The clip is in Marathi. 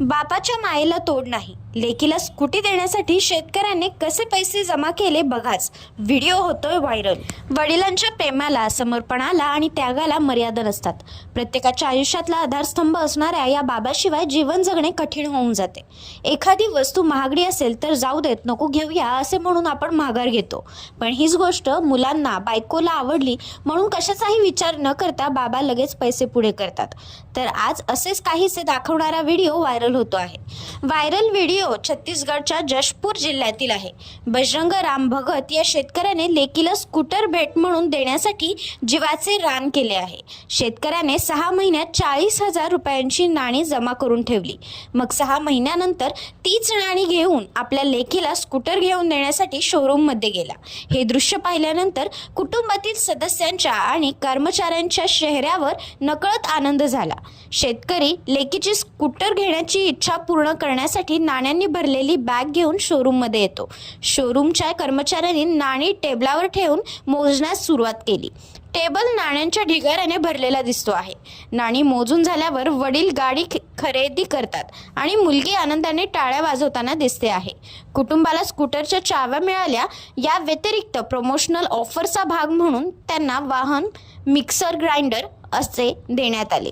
बापाच्या मायेला तोड नाही. लेकीला स्कूटी देण्यासाठी शेतकऱ्याने कसे पैसे जमा केले बघाच. व्हिडिओ होतोय व्हायरल. वडिलांच्या प्रेमाला समर्पणाला आणि त्यागाला मर्यादा नसतात. प्रत्येकाच्या आयुष्यातला आधारस्तंभ असणाऱ्या या बाबाशिवाय जीवन जगणे कठीण होऊन जाते. एखादी वस्तू महागडी असेल तर जाऊ देत नको घेऊया असे म्हणून आपण माघार घेतो. पण हीच गोष्ट मुलांना बायकोला आवडली म्हणून कशाचाही विचार न करता बाबा लगेच पैसे पुढे करतात. तर आज असेच काहीसे दाखवणारा व्हिडिओ व्हायरल होतो आहे. व्हायरल व्हिडिओ हो, छत्तीसगडच्या जशपूर जिल्ह्यातील आहे. बजरंग राम भगत या शेतकऱ्याने लेकीला स्कूटर भेट म्हणून देण्यासाठी जीवाचे रान केले आहे. शेतकऱ्याने सहा महिन्यात चाळीस हजार रुपयांची नाणी जमा करून ठेवली. मग सहा महिन्यानंतर तीच नाणी घेऊन आपल्या लेकीला स्कूटर घेऊन देण्यासाठी शोरूममध्ये गेला. हे दृश्य पाहिल्यानंतर कुटुंबातील सदस्यांच्या आणि कर्मचाऱ्यांच्या चेहऱ्यावर नकळत आनंद झाला. शेतकरी लेकीची स्कूटर घेण्याची इच्छा पूर्ण करण्यासाठी नाण्यांनी भरलेली बॅग घेऊन शोरूममध्ये येतो. शोरूमच्या कर्मचाऱ्यांनी नाणी टेबलावर ठेवून मोजण्यास सुरुवात केली. टेबल नाण्यांच्या ढिगाऱ्याने भरलेला दिसतो आहे. नाणी मोजून झाल्यावर वडील गाडी खरेदी करतात आणि मुलगी आनंदाने टाळ्या वाजवताना दिसते आहे. कुटुंबाला स्कूटरच्या चाव्या मिळाल्या. या व्यतिरिक्त प्रमोशनल ऑफरचा भाग म्हणून त्यांना वाहन मिक्सर ग्राइंडर असे देण्यात आले.